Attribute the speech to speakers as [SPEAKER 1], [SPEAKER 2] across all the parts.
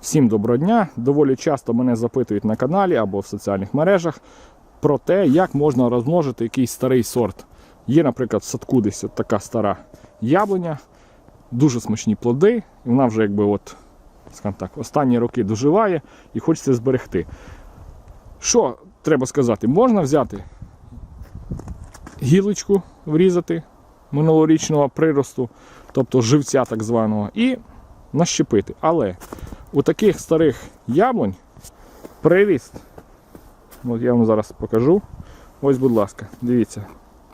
[SPEAKER 1] Всім доброго дня! Доволі часто мене запитують на каналі або в соціальних мережах про те, як можна розмножити якийсь старий сорт. Є, наприклад, в садку десь от така стара яблуня, дуже смачні плоди, і вона вже якби от, скажімо так, останні роки доживає і хочеться зберегти. Що треба сказати? Можна взяти гілочку, врізати минулорічного приросту, тобто живця так званого, і нащепити. Але у таких старих яблунь приріст, от я вам зараз покажу. Ось, будь ласка, дивіться.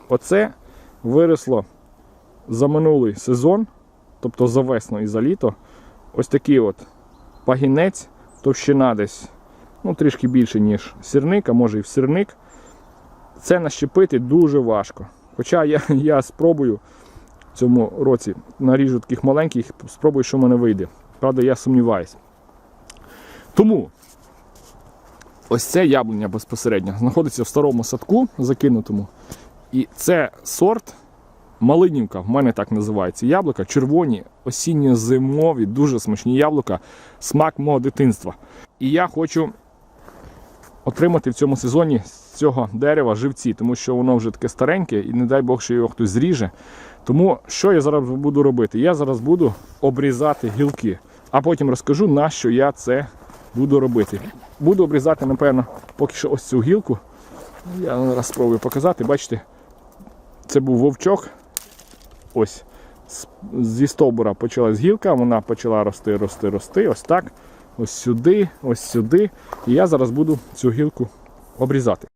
[SPEAKER 1] Оце виросло за минулий сезон, тобто за весну і за літо. Ось такий от пагінець, товщина десь ну, трішки більше, ніж сірник, а може і в сірник. Це нащепити дуже важко. Хоча я, я спробую в цьому році наріжу таких маленьких, спробую, що в мене вийде. Правда, я сумніваюся. Тому ось це яблуня безпосередньо знаходиться в старому садку закинутому. І це сорт Малинівка, в мене так називається яблука. Червоні, осінньо-зимові, дуже смачні яблука, смак мого дитинства. І я хочу отримати в цьому сезоні з цього дерева живці, тому що воно вже таке стареньке і не дай Бог, що його хтось зріже. Тому що я зараз буду робити? Я зараз буду обрізати гілки, а потім розкажу, на що я це буду робити. Буду обрізати, напевно, поки що ось цю гілку. Я зараз спробую показати. Бачите, це був вовчок. Ось зі стовбура почалась гілка, вона почала рости, рости, рости. Ось так. Ось сюди, ось сюди. І я зараз буду цю гілку обрізати.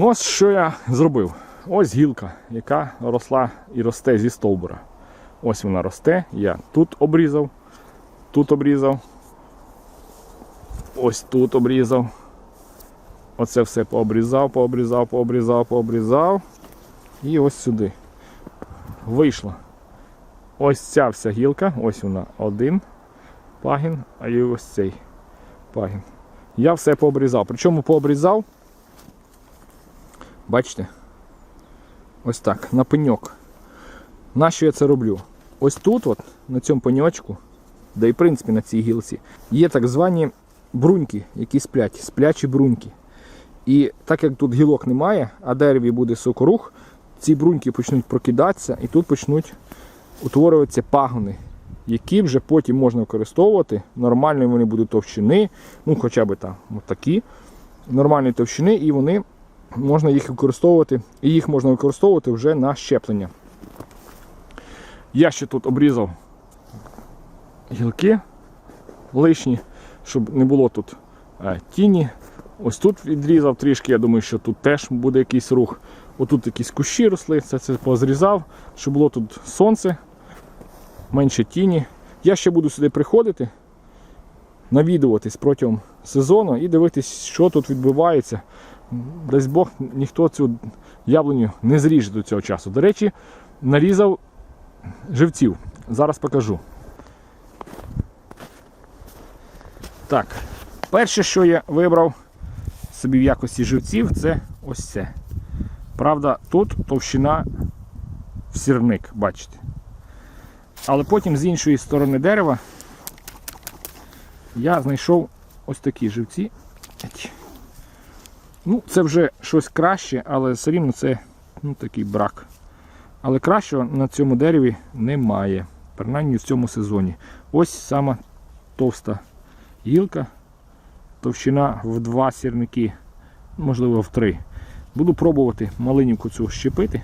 [SPEAKER 1] Ну ось що я зробив. Ось гілка, яка росла і росте зі стовбура. Ось вона росте. Я тут обрізав, тут обрізав. Ось тут обрізав. Оце все пообрізав, пообрізав, пообрізав, пообрізав. І ось сюди. Вийшло. Ось ця вся гілка, ось вона один пагін, а і ось цей пагін. Я все пообрізав. Причому пообрізав. Бачите? Ось так, на пеньок. Нащо я це роблю? Ось тут, от, на цьому пеньочку, да і в принципі на цій гілці, є так звані бруньки, які сплять, сплячі бруньки. І так як тут гілок немає, а дереві буде сокорух, ці бруньки почнуть прокидатися і тут почнуть утворюватися пагони, які вже потім можна використовувати. Нормальні вони будуть товщини, ну хоча б там такі нормальні товщини, і вони можна їх використовувати, і їх можна використовувати вже на щеплення. Я ще тут обрізав гілки лишні, щоб не було тут е, тіні. Ось тут відрізав трішки, я думаю, що тут теж буде якийсь рух. Отут якісь кущі росли, це, це позрізав, щоб було тут сонце, менше тіні. Я ще буду сюди приходити, навідуватись протягом сезону і дивитись, що тут відбувається. Дасть Бог, ніхто цю яблуню не зріже до цього часу. До речі, нарізав живців. Зараз покажу. Так, перше, що я вибрав собі в якості живців, це ось це. Правда, тут товщина в сірник, бачите. Але потім з іншої сторони дерева я знайшов ось такі живці. Ну, це вже щось краще, але все рівно це ну, такий брак. Але кращого на цьому дереві немає. Принаймні в цьому сезоні. Ось сама товста гілка. Товщина в два сірники, можливо в три. Буду пробувати малинівку цю щепити.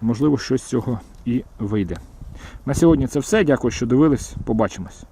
[SPEAKER 1] Можливо, щось з цього і вийде. На сьогодні це все. Дякую, що дивились. Побачимось.